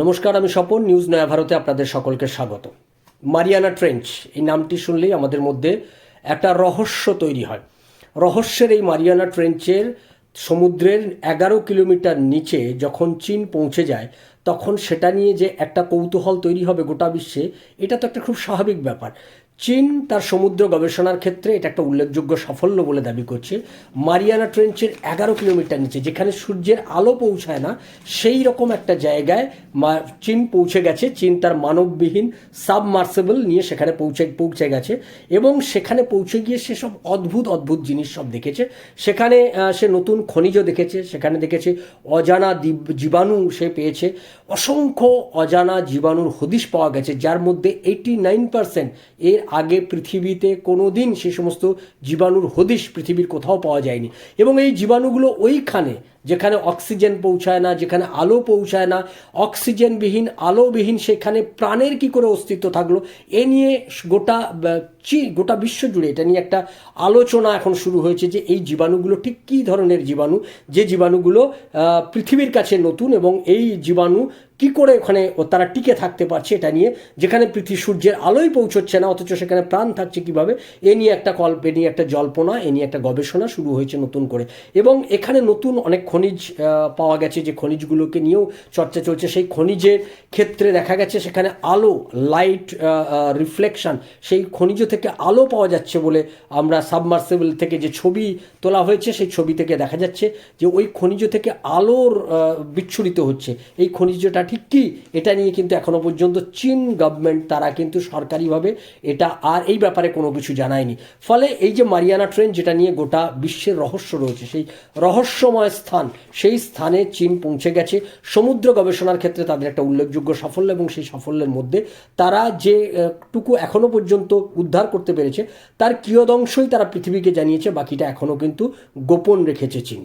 নমস্কার, আমি স্বপন, নিউজ নয়া ভারতে আপনাদের সকলকে স্বাগত। মারিয়ানা ট্রেঞ্চ, এই নামটি শুনলেই আমাদের মধ্যে একটা রহস্য তৈরি হয়। রহস্যের এই মারিয়ানা ট্রেঞ্চের সমুদ্রের এগারো কিলোমিটার নিচে যখন চীন পৌঁছে যায়, তখন সেটা নিয়ে যে একটা কৌতূহল তৈরি হবে গোটা বিশ্বে, এটা তো একটা খুব স্বাভাবিক ব্যাপার। চীন তার সমুদ্র গবেষণার ক্ষেত্রে এটা একটা উল্লেখযোগ্য সাফল্য বলে দাবি করছে। মারিয়ানা ট্রেঞ্চের এগারো কিলোমিটার নিচে, যেখানে সূর্যের আলো পৌঁছায় না, সেই রকম একটা জায়গায় চীন পৌঁছে গেছে। চীন তার মানববিহীন সাবমার্সেবল নিয়ে সেখানে পৌঁছে পৌঁছে গেছে এবং সেখানে পৌঁছে গিয়ে সে সব অদ্ভুত অদ্ভুত জিনিস সব দেখেছে। সেখানে সে নতুন খনিজ দেখেছে, সেখানে দেখেছে অজানা জীবাণু সে পেয়েছে। অসংখ্য অজানা জীবাণুর হদিশ পাওয়া গেছে, যার মধ্যে এইটি নাইন পার্সেন্ট এর আগে পৃথিবীতে কোনো দিন সে সমস্ত জীবাণুর হদিশ পৃথিবীর কোথাও পাওয়া যায়নি। এবং এই জীবাণুগুলো ওইখানে যেখানে অক্সিজেন পৌঁছায় না, যেখানে আলো পৌঁছায় না, অক্সিজেনবিহীন, আলোবিহীন, সেখানে প্রাণের কি করে অস্তিত্ব থাকল, এ নিয়ে গোটা গোটা বিশ্ব জুড়ে এটা নিয়ে একটা আলোচনা এখন শুরু হয়েছে যে এই জীবাণুগুলো ঠিক কী ধরনের জীবাণু, যে জীবাণুগুলো পৃথিবীর কাছে নতুন এবং এই জীবাণু কি করে ওখানে তারা টিকে থাকতে পারছে এটা নিয়ে, যেখানে পৃথিবী সূর্যের আলোই পৌঁছচ্ছে না, অথচ সেখানে প্রাণ থাকছে কীভাবে, এ নিয়ে একটা কল্প, এ নিয়ে একটা জল্পনা, এ নিয়ে একটা গবেষণা শুরু হয়েছে নতুন করে এবং এখানে নতুন অনেক খনিজ পাওয়া গেছে যে খনিজগুলোকে নিয়েও চর্চা চলছে। সেই খনিজের ক্ষেত্রে দেখা গেছে সেখানে আলো লাইট রিফ্লেকশন সেই খনিজ থেকে আলো পাওয়া যাচ্ছে বলে আমরা সাবমার্সেবল থেকে যে ছবি তোলা হয়েছে, সেই ছবি থেকে দেখা যাচ্ছে যে ওই খনিজ থেকে আলোর বিচ্ছুরিত হচ্ছে। এই খনিজটা ঠিক কি? এটা নিয়ে কিন্তু এখনও পর্যন্ত চীন গভর্নমেন্ট তারা কিন্তু সরকারিভাবে এটা আর এই ব্যাপারে কোনো কিছু জানায়নি। ফলে এই যে মারিয়ানা ট্রেন, যেটা নিয়ে গোটা বিশ্বের রহস্য রয়েছে, সেই রহস্যময় স্থান সেই স্থানে চীন পৌঁছে গেছে। সমুদ্র গবেষণার ক্ষেত্রে তাদের একটা উল্লেখযোগ্য সাফল্য এবং সেই সাফল্যের মধ্যে তারা যে টুকু এখনও পর্যন্ত উদ্ধার করতে পেরেছে, তার কিয়দংশই তারা পৃথিবীকে জানিয়েছে, বাকিটা এখনও কিন্তু গোপন রেখেছে চীন।